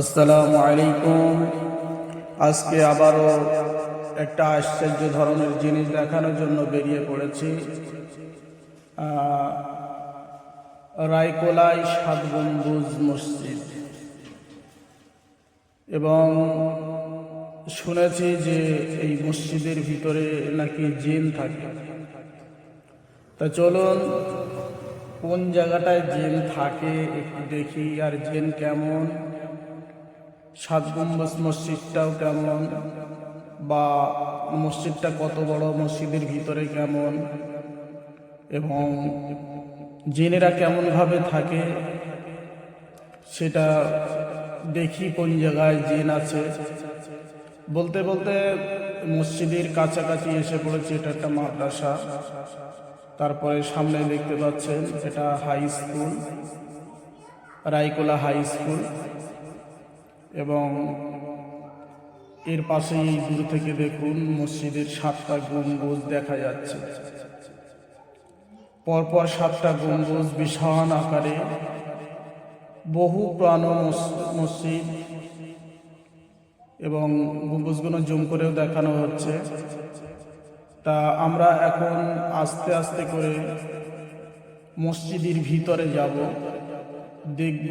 আসসালামু আলাইকুম। আজকে আবারও একটা আশ্চর্য ধরনের জিনিস দেখানোর জন্য বেরিয়ে পড়েছি। রায়কোলাই সাত গম্বুজ মসজিদ। এবং শুনেছি যে এই মসজিদের ভিতরে নাকি জিন থাকে। তা চলুন, কোন জায়গাটায় জিন থাকে একটু দেখি, আর জিন কেমন? সাত গম্বুজ মসজিদটাও কেমন? বা মসজিদটা কত বড়? মসজিদের ভিতরে কেমন? এবং জিনেরা কেমনভাবে থাকে? সেটা দেখি কোন জায়গায় জেন আছে। বলতে বলতে মসজিদের কাছাকাছি এসে পড়েছে, এটা একটা মাদ্রাসা। তারপরে সামনে দেখতে পাচ্ছেন, এটা high school, Raikola high school. এবং এর পাশেই দূর থেকে দেখুন মসজিদের সাতটা গম্বুজ দেখা যাচ্ছে। পরপর সাতটা গম্বুজ বিশাল আকারে বহু প্রাণ মসজিদ এবং গম্বুজগুলো জুম করেও দেখানো হচ্ছে। তা আমরা এখন আস্তে আস্তে করে মসজিদের ভিতরে যাব, দেখব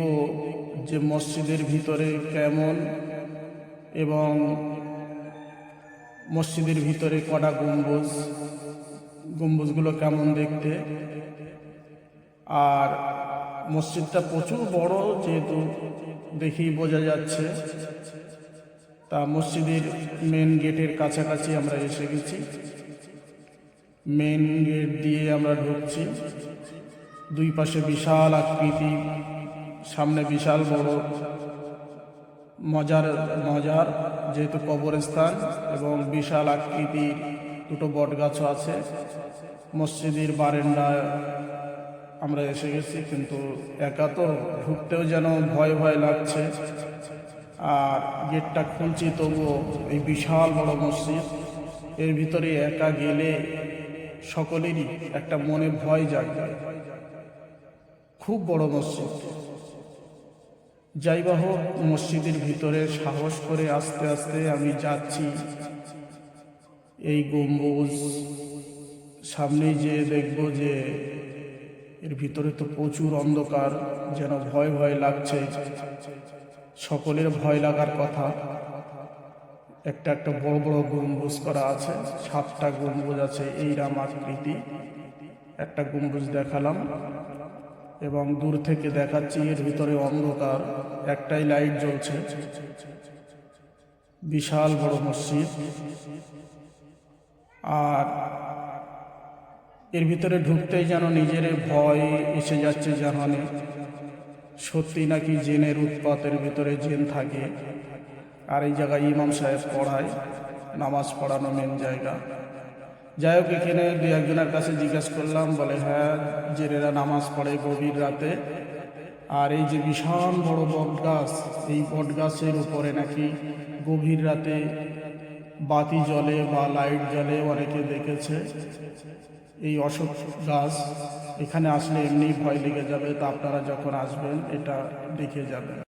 যে মসজিদের ভিতরে কেমন এবং মসজিদের ভিতরে কটা গম্বুজ, গম্বুজগুলো কেমন দেখতে? আর মসজিদটা প্রচুর বড় যেহেতু দেখেই বোঝা যাচ্ছে। তা মসজিদের মেন গেটের কাছাকাছি আমরা এসে গেছি। মেন গেট দিয়ে আমরা ঢুকছি। দুই পাশে বিশাল আকৃতি সামনে বিশাল বড় মজার মজার যেহেতু কবরস্থান এবং বিশাল আকৃতির দুটো বটগাছও আছে, মসজিদের বারেন্দায় আমরা এসে গেছি, কিন্তু একা তো ঢুকতেও যেন ভয় ভয় লাগছে। আর গেটটা খুলছি, তবুও এই বিশাল বড় মসজিদ, এর ভিতরে একা গেলে সকলেরই একটা মনে ভয় জাগবে খুব বড় মসজিদ। যাই বা হোক, মসজিদের ভিতরে সাহস করে আস্তে আস্তে আমি যাচ্ছি। এই গম্বুজ সামনেই যে দেখব যে এর ভিতরে তো প্রচুর অন্ধকার, যেন ভয় ভয় লাগছে। সকলের ভয় লাগার কথা। একটা একটা বড় বড় গম্বুজ করা আছে, সাতটা গম্বুজ আছে এই রাম আকৃতি। একটা গম্বুজ দেখালাম। এবং দূর থেকে দেখাচ্ছি, এর ভিতরে অন্ধকার, একটাই লাইট জ্বলছে। বিশাল বড় মসজিদ। আর এর ভিতরে ঢুকতেই যেন নিজের ভয় এসে যাচ্ছে জাহানে সত্যি নাকি জেনের উৎপাতের ভিতরে জেন থাকে? আর এই জায়গায় ইমাম সাহেব পড়ায়, নামাজ পড়ানো মেন জায়গা। যাই হোক, এখানে দু একজনের কাছে জিজ্ঞেস করলাম, বলে হ্যাঁ জেরেরা নামাজ পড়ে গভীর রাতে। আর এই যে বিশাল বড় বট গাছ এই বট গাছের উপরে নাকি গভীর রাতে বাতি জ্বলে বা লাইট জ্বলে অনেকে দেখেছে এই অশোক গাছ। এখানে আসলে এমনি ভয় লেগে যাবে, তা আপনারা যখন আসবেন, এটা দেখে যাবেন।